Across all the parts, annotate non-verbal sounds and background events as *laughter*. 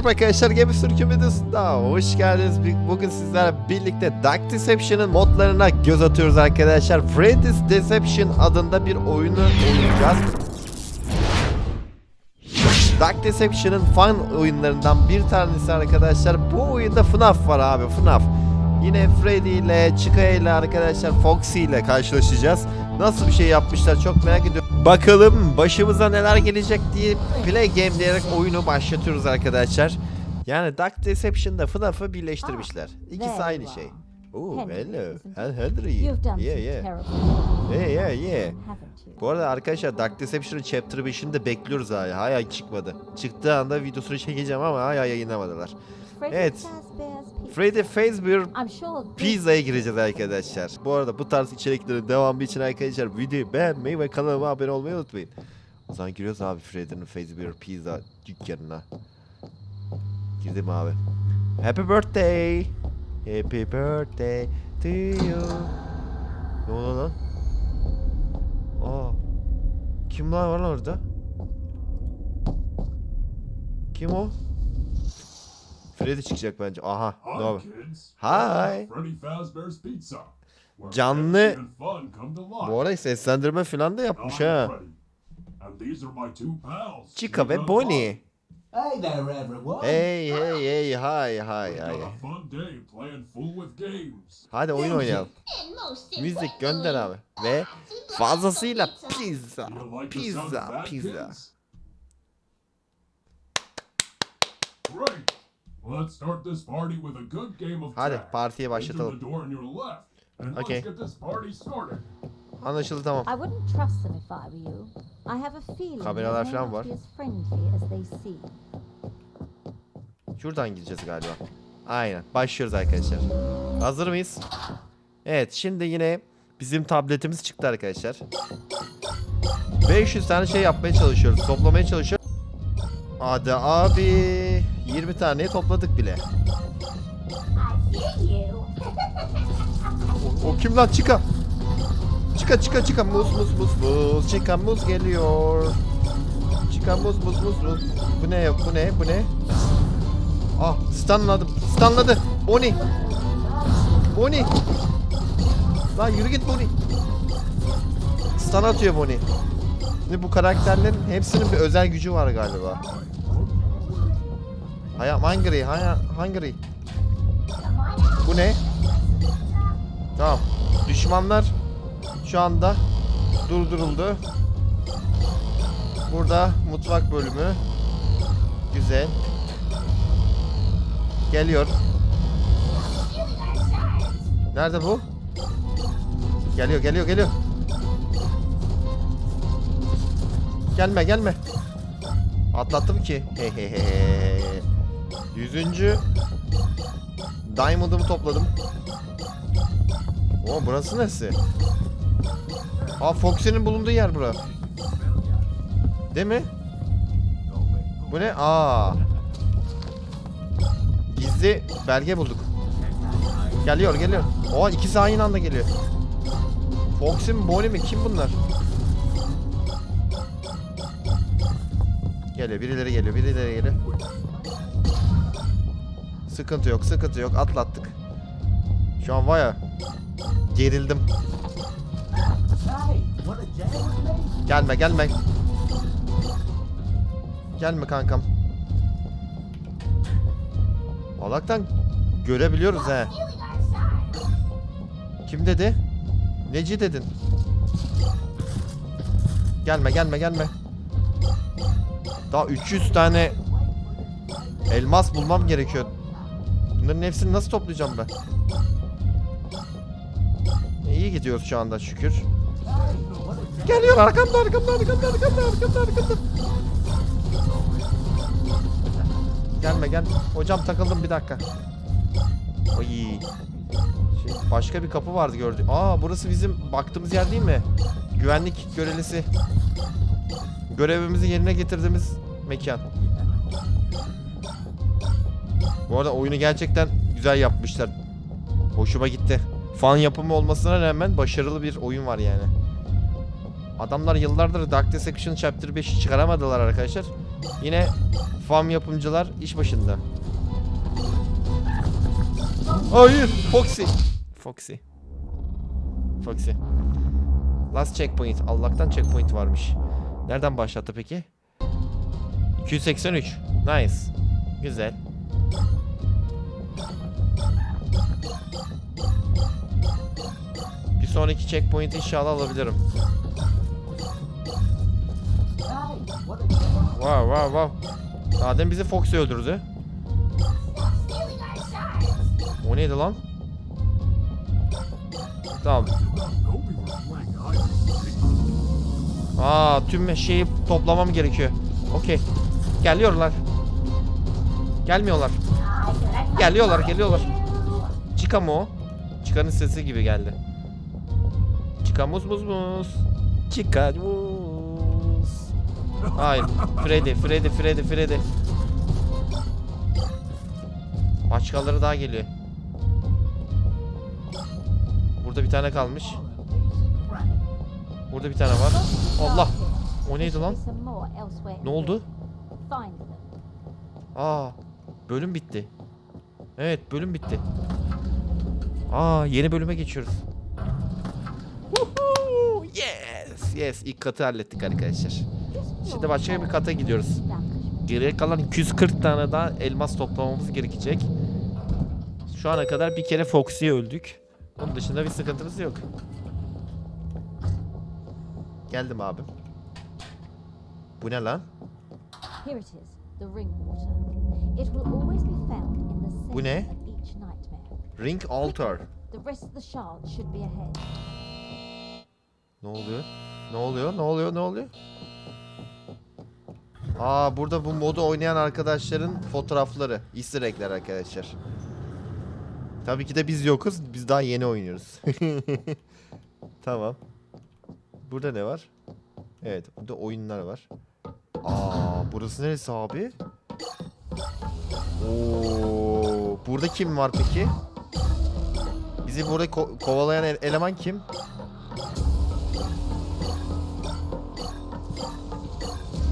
Merhaba arkadaşlar Gemi Sürükü videosunda hoş geldiniz. Bugün sizlerle birlikte Dark Deception'ın modlarına göz atıyoruz arkadaşlar. Freddy's Deception adında bir oyunu oynayacağız. Dark Deception'ın fan oyunlarından bir tanesi arkadaşlar. Bu oyunda FNAF var abi FNAF. Yine Freddy ile Chica ile arkadaşlar Foxy ile karşılaşacağız. Nasıl bir şey yapmışlar çok merak ediyorum. Bakalım başımıza neler gelecek diye Play Game diyerek oyunu başlatıyoruz arkadaşlar. Yani Dark Deception'da FNAF'ı birleştirmişler. İkisi there aynı şey. Henry, hello. Henry. Yeah, yeah. Yeah, yeah, yeah. Bu arada arkadaşlar Dark Deception'ın Chapter 5'ini de bekliyoruz hala. Hala çıkmadı. Çıktığı anda videosunu çekeceğim ama hala yayınlamadılar. Evet. Freddy Fazbear Pizza'ya gireceğiz arkadaşlar. Bu arada bu tarz içeriklerin devamı için arkadaşlar videoyu beğenmeyi ve kanalıma abone olmayı unutmayın. O zaman giriyoruz abi Freddy'nin Fazbear Pizza dükkanına. Girdim abi. Happy birthday. Happy birthday to you. Ne oldu lan? Aa. Kim lan var lan orada? Kim o? Freddy çıkacak bence. Aha. Ne Hi, kids. Hi. Freddy Fazbear's Pizza. Where Canlı-. Bu arada seslendirme falan da yapmış ha. Chica ve Bonnie. Hey there, everyone. Hey hey hey hi hi hi. Hadi oyun oynayalım. Müzik gönder abi. Ve fazlasıyla pizza. Pizza pizza. Great. Let's start this party with a good game of Hadi partiye başlatalım. Okay. let's get this party started. Anlaşıldı tamam. I wouldn't trust them if I were you. I have a feeling Kameralar falan var. not be as friendly as they seem. Şuradan gideceğiz galiba. Aynen. Başlıyoruz arkadaşlar. Hazır mıyız? Evet şimdi yine bizim tabletimiz çıktı arkadaşlar. 500 tane şey yapmaya çalışıyoruz. Toplamaya çalışıyoruz. Hadi abi. 20 taneyi topladık bile. O, o kim lan çıka? Çıka çıka çıka muz muz muz muz çıka muz geliyor. Çıka muz muz muz muz. Bu ne bu ne bu ne? Ah stunladım. Stunladı. Bonnie. Bonnie. Lan yürü git Bonnie. Stun atıyor Bonnie. Şimdi bu karakterlerin hepsinin bir özel gücü var galiba. Haya hungry, haya hungry. Bu ne? Tamam. Düşmanlar şu anda durduruldu. Burada mutfak bölümü. Güzel. Geliyor. Nerede bu? Geliyor, geliyor, geliyor. Gelme, gelme. Atlattım ki. Hehehe. Yüzüncü. Diamond'ımı topladım. O burası neresi? Aa Foxy'nin bulunduğu yer bura. Değil mi? Bu ne? Aa. Gizli belge bulduk. Geliyor geliyor. Oha ikisi aynı anda geliyor. Foxy mi Bonnie mi? Kim bunlar? Geliyor birileri geliyor birileri geliyor. Sıkıntı yok sıkıntı yok atlattık. Şu an var gerildim. Gelme gelme. Gelme kankam. Allah'tan görebiliyoruz he. Kim dedi? Neci dedin? Gelme gelme gelme. Daha 300 tane elmas bulmam gerekiyor. Bunların hepsini nasıl toplayacağım ben? İyi gidiyoruz şu anda şükür. Geliyor arkamda arkamda arkamda arkamda arkamda arkamda. Gelme gel. Hocam takıldım bir dakika. Oy. Şey, başka bir kapı vardı gördük. Aa burası bizim baktığımız yer değil mi? Güvenlik görevlisi. Görevimizi yerine getirdiğimiz mekan. Bu arada oyunu gerçekten güzel yapmışlar. Hoşuma gitti. Fan yapımı olmasına rağmen başarılı bir oyun var yani. Adamlar yıllardır Dark Deception Chapter 5'i çıkaramadılar arkadaşlar. Yine farm yapımcılar iş başında. Hayır, Foxy. Foxy. Foxy. Last checkpoint. Allah'tan checkpoint varmış. Nereden başlattı peki? 283. Nice. Güzel. Bir sonraki checkpoint inşallah alabilirim. Wow wow wow. Adem bizi Foxy öldürdü. O neydi lan? Tamam. Aa tüm şeyi toplamam gerekiyor. Okey. Geliyorlar. Gelmiyorlar. Geliyorlar geliyorlar. Chica mı o? Chica'nın sesi gibi geldi. Chica muz muz muz. Chica muz. Hayır. Freddy, Freddy, Freddy, Freddy. Başkaları daha geliyor. Burada bir tane kalmış. Burada bir tane var. Allah. O neydi lan? Ne oldu? Aa, bölüm bitti. Evet, bölüm bitti. Aa, yeni bölüme geçiyoruz. Woohoo! Yes, yes. İlk katı hallettik arkadaşlar. Şimdi başka bir kata gidiyoruz. Geriye kalan 240 tane daha elmas toplamamız gerekecek. Şu ana kadar bir kere Foxy'ye öldük. Onun dışında bir sıkıntımız yok. Geldim abim. Bu ne lan? Here it is, the ring water. It will always be found in the Bu ne? Ring Altar. The rest of the shards should be ahead. Ne oluyor? Ne oluyor? Ne oluyor? Ne oluyor? Aa burada bu modu oynayan arkadaşların fotoğrafları. Easter egg'ler arkadaşlar. Tabii ki de biz yokuz. Biz daha yeni oynuyoruz. *laughs* tamam. Burada ne var? Evet, burada oyunlar var. Aa, burası neresi abi? Oo, burada kim var peki? Bizi burada ko- kovalayan ele- eleman kim?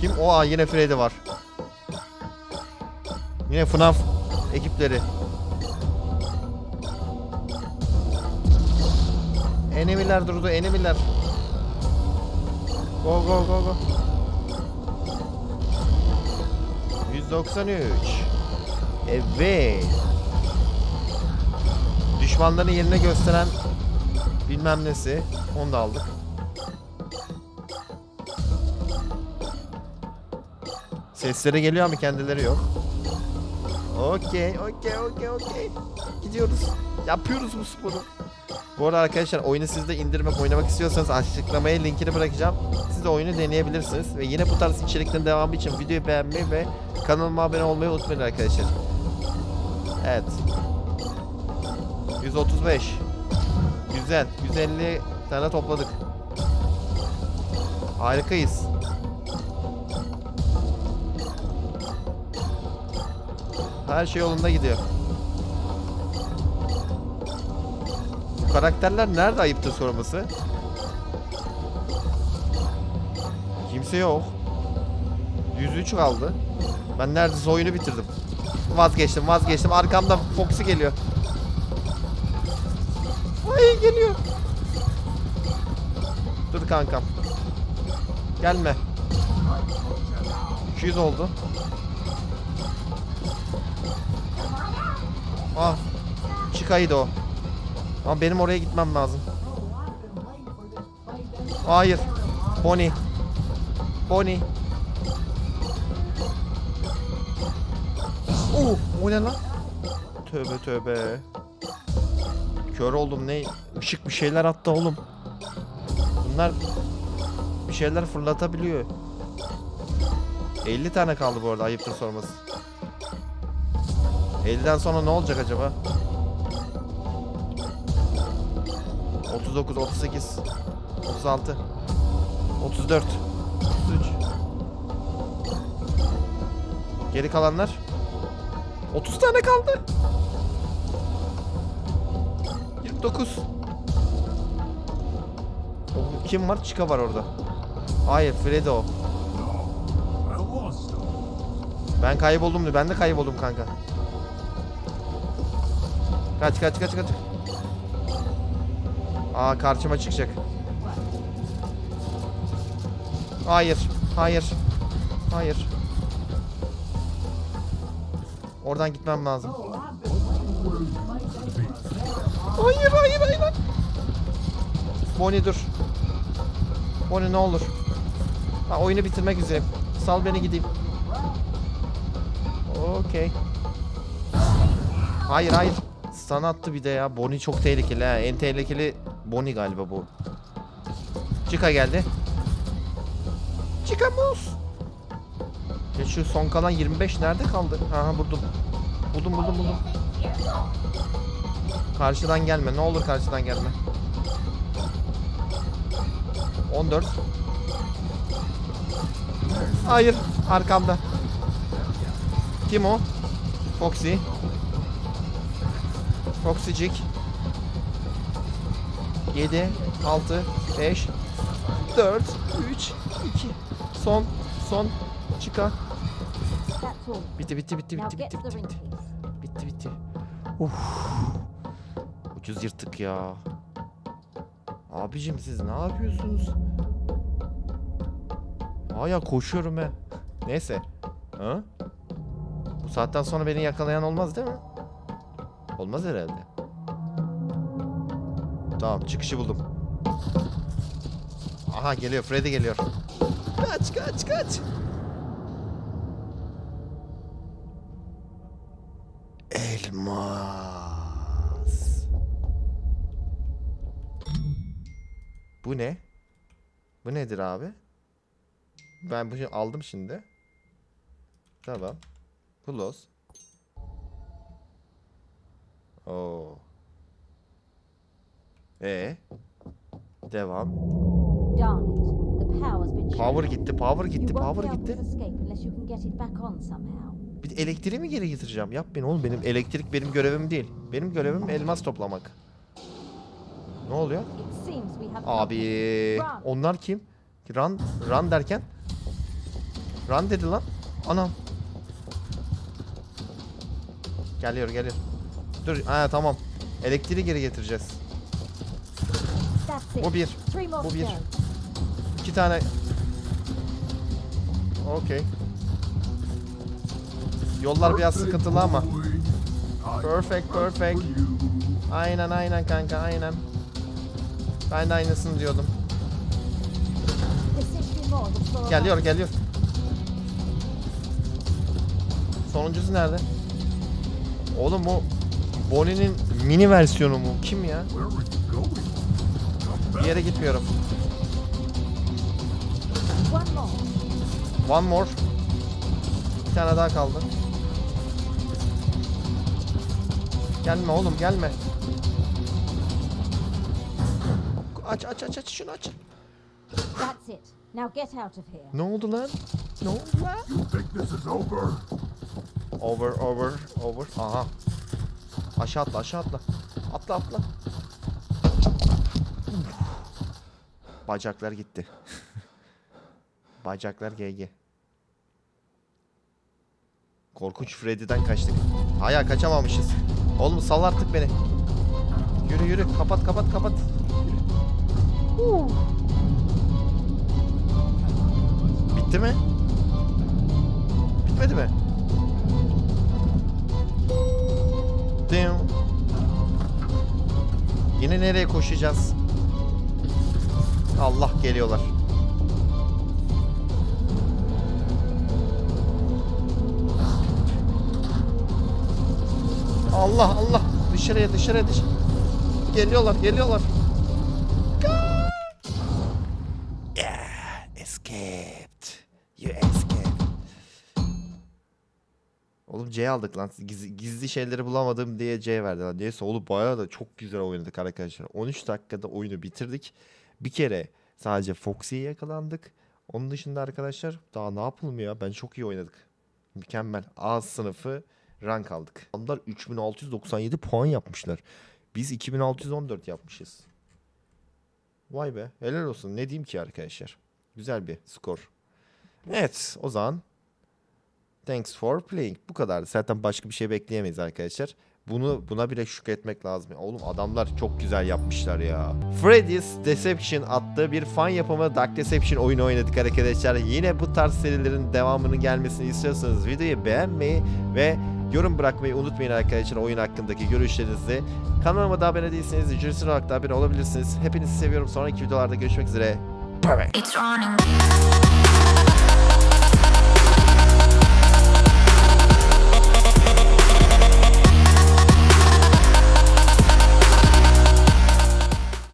Kim? Oha yine Freddy var. Yine FNAF ekipleri. Enemiler durdu, enemiler. Go go go go. 193. Evet. Düşmanların yerine gösteren bilmem nesi. Onu da aldık. Sesleri geliyor ama kendileri yok. Okey, okey, okey, okey. Gidiyoruz. Yapıyoruz bu sporu. Bu arada arkadaşlar oyunu siz de indirmek, oynamak istiyorsanız açıklamaya linkini bırakacağım. Siz de oyunu deneyebilirsiniz. Ve yine bu tarz içeriklerin devamı için videoyu beğenmeyi ve kanalıma abone olmayı unutmayın arkadaşlar. Evet. 135. Güzel. 150 tane topladık. Harikayız. Her şey yolunda gidiyor. Bu karakterler nerede ayıptır sorması? Kimse yok. 103 kaldı. Ben neredeyse oyunu bitirdim. Vazgeçtim vazgeçtim. Arkamda Foxy geliyor. Ay geliyor. Dur kankam. Gelme. 200 oldu. Ah. Çıkaydı o. Ama benim oraya gitmem lazım. Hayır. Bonnie. Bonnie. Uh, o ne lan? Tövbe tövbe. Kör oldum ne? Işık bir şeyler attı oğlum. Bunlar bir şeyler fırlatabiliyor. 50 tane kaldı bu arada ayıptır sorması. 50'den sonra ne olacak acaba? 39, 38, 36, 34, 33. Geri kalanlar 30 tane kaldı. 29. O- Kim var? Chica var orada. Hayır, Freddy o. I lost them. Ben kayboldum diyor. Ben de kayboldum kanka. Kaç kaç kaç kaç. Aa karşıma çıkacak. Hayır. Hayır. Hayır. Oradan gitmem lazım. Hayır hayır hayır. Bonnie dur. Bonnie ne olur. Ha, oyunu bitirmek üzereyim. Sal beni gideyim. Okey. Hayır hayır. Stun attı bir de ya. Bonnie çok tehlikeli ha. En tehlikeli Bonnie galiba bu. Chica geldi. Şu son kalan 25 nerede kaldı? Aha buldum. Buldum buldum buldum. Karşıdan gelme. Ne olur karşıdan gelme. 14. Hayır. Arkamda. Kim o? Foxy. Foxycik. 7, 6, 5, 4, 3, 2. Son, son. Çıka. Bitti, bitti, bitti, bitti, bitti, bitti, bitti. Bitti, bitti. Uf. Ucuz yırttık ya. Abicim siz ne yapıyorsunuz? Aya koşuyorum ben. Neyse. Ha? Bu saatten sonra beni yakalayan olmaz değil mi? Olmaz herhalde. Tamam çıkışı buldum. Aha geliyor Freddy geliyor. Kaç kaç kaç. Elmas. Bu ne? Bu nedir abi? Ben bunu aldım şimdi. Tamam. Plus. Oo. E. Devam. Been shut Power gitti, power gitti, power gitti. Bir elektriği mi geri getireceğim? Yapmayın oğlum benim elektrik benim görevim değil. Benim görevim elmas toplamak. Ne oluyor? Abi onlar kim? Run, run derken? Run dedi lan. Anam. Geliyor geliyor. Dur ha tamam. Elektriği geri getireceğiz. Bu bir. Bu bir. İki tane. Okey. Yollar biraz sıkıntılı ama. Perfect perfect. Aynen aynen kanka aynen. Ben de aynısını diyordum. Geliyor geliyor. Sonuncusu nerede? Oğlum bu Bonnie'nin mini versiyonu mu? Kim ya? Bir yere gitmiyorum. One more. One more. Bir tane daha kaldı. Gelme oğlum gelme. Aç aç aç aç şunu aç. That's it. Now get out of here. Ne oldu lan? Ne oldu lan? You think this is over? Over over over. Aha. Aşağı atla aşağı atla. Atla atla. Bacaklar gitti. Bacaklar GG. Korkunç Freddy'den kaçtık. Hayır kaçamamışız. Oğlum sal artık beni. Yürü yürü kapat kapat kapat. Yürü. Bitti mi? Bitmedi mi? Dım. Yine nereye koşacağız? Allah geliyorlar. Allah Allah dışarıya dışarıya dışarı. Geliyorlar geliyorlar. Yeah, escaped. You escaped. Oğlum C aldık lan. Gizli, gizli şeyleri bulamadım diye C verdiler. Neyse oğlum bayağı da çok güzel oynadık arkadaşlar. 13 dakikada oyunu bitirdik. Bir kere sadece Foxy'ye yakalandık. Onun dışında arkadaşlar daha ne yapalım ya? Ben çok iyi oynadık. Mükemmel. A sınıfı rank aldık. Adamlar 3697 puan yapmışlar. Biz 2614 yapmışız. Vay be. Helal olsun. Ne diyeyim ki arkadaşlar. Güzel bir skor. Evet o zaman Thanks for playing. Bu kadar. Zaten başka bir şey bekleyemeyiz arkadaşlar. Bunu buna bile şükretmek lazım. Oğlum adamlar çok güzel yapmışlar ya. Freddy's Deception adlı bir fan yapımı Dark Deception oyunu oynadık arkadaşlar. Yine bu tarz serilerin devamının gelmesini istiyorsanız videoyu beğenmeyi ve yorum bırakmayı unutmayın arkadaşlar oyun hakkındaki görüşlerinizi. Kanalıma da abone değilseniz ücretsiz olarak da abone olabilirsiniz. Hepinizi seviyorum. Sonraki videolarda görüşmek üzere. Bye bye.